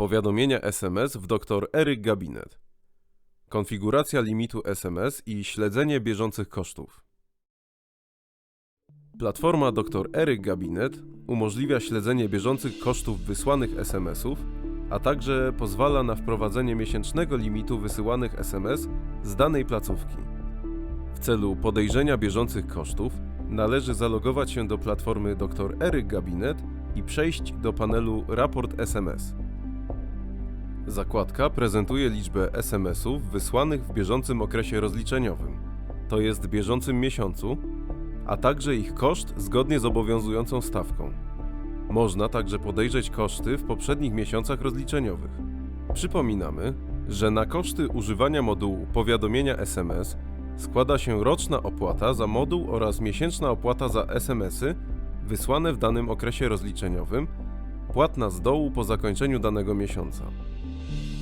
Powiadomienia SMS w Dr. Eryk Gabinet. Konfiguracja limitu SMS i śledzenie bieżących kosztów. Platforma Dr. Eryk Gabinet umożliwia śledzenie bieżących kosztów wysłanych SMS-ów, a także pozwala na wprowadzenie miesięcznego limitu wysyłanych SMS z danej placówki. W celu podejrzenia bieżących kosztów należy zalogować się do platformy Dr. Eryk Gabinet i przejść do panelu Raport SMS. Zakładka prezentuje liczbę SMS-ów wysłanych w bieżącym okresie rozliczeniowym, to jest bieżącym miesiącu, a także ich koszt zgodnie z obowiązującą stawką. Można także podejrzeć koszty w poprzednich miesiącach rozliczeniowych. Przypominamy, że na koszty używania modułu powiadomienia SMS składa się roczna opłata za moduł oraz miesięczna opłata za SMS-y wysłane w danym okresie rozliczeniowym, płatna z dołu po zakończeniu danego miesiąca.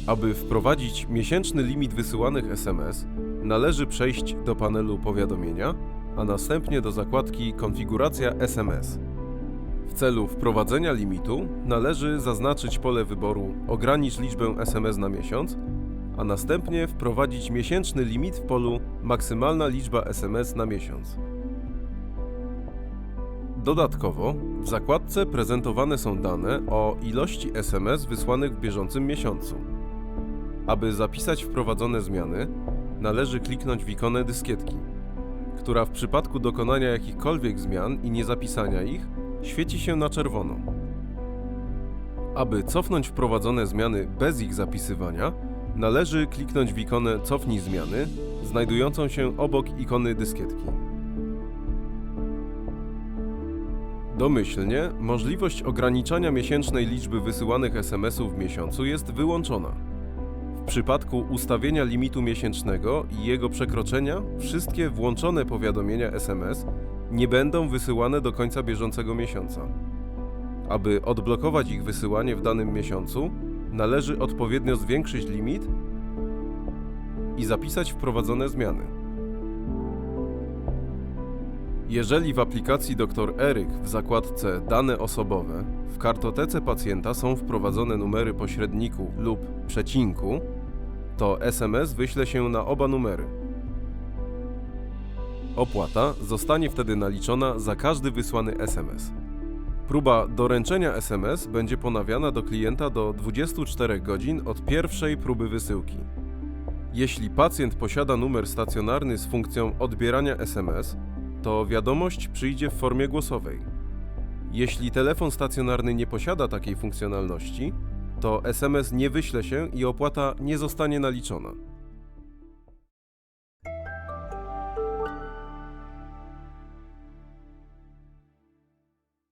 Aby wprowadzić miesięczny limit wysyłanych SMS, należy przejść do panelu Powiadomienia, a następnie do zakładki Konfiguracja SMS. W celu wprowadzenia limitu należy zaznaczyć pole wyboru Ogranicz liczbę SMS na miesiąc, a następnie wprowadzić miesięczny limit w polu Maksymalna liczba SMS na miesiąc. Dodatkowo w zakładce prezentowane są dane o ilości SMS wysłanych w bieżącym miesiącu. Aby zapisać wprowadzone zmiany, należy kliknąć w ikonę dyskietki, która w przypadku dokonania jakichkolwiek zmian i niezapisania ich świeci się na czerwono. Aby cofnąć wprowadzone zmiany bez ich zapisywania, należy kliknąć w ikonę Cofnij zmiany, znajdującą się obok ikony dyskietki. Domyślnie możliwość ograniczania miesięcznej liczby wysyłanych SMS-ów w miesiącu jest wyłączona. Przypadku ustawienia limitu miesięcznego i jego przekroczenia, wszystkie włączone powiadomienia SMS nie będą wysyłane do końca bieżącego miesiąca. Aby odblokować ich wysyłanie w danym miesiącu, należy odpowiednio zwiększyć limit i zapisać wprowadzone zmiany. Jeżeli w aplikacji Dr. Eryk w zakładce Dane osobowe w kartotece pacjenta są wprowadzone numery pośredniku lub przecinku, to SMS wyśle się na oba numery. Opłata zostanie wtedy naliczona za każdy wysłany SMS. Próba doręczenia SMS będzie ponawiana do klienta do 24 godzin od pierwszej próby wysyłki. Jeśli pacjent posiada numer stacjonarny z funkcją odbierania SMS, to wiadomość przyjdzie w formie głosowej. Jeśli telefon stacjonarny nie posiada takiej funkcjonalności, to SMS nie wyśle się i opłata nie zostanie naliczona.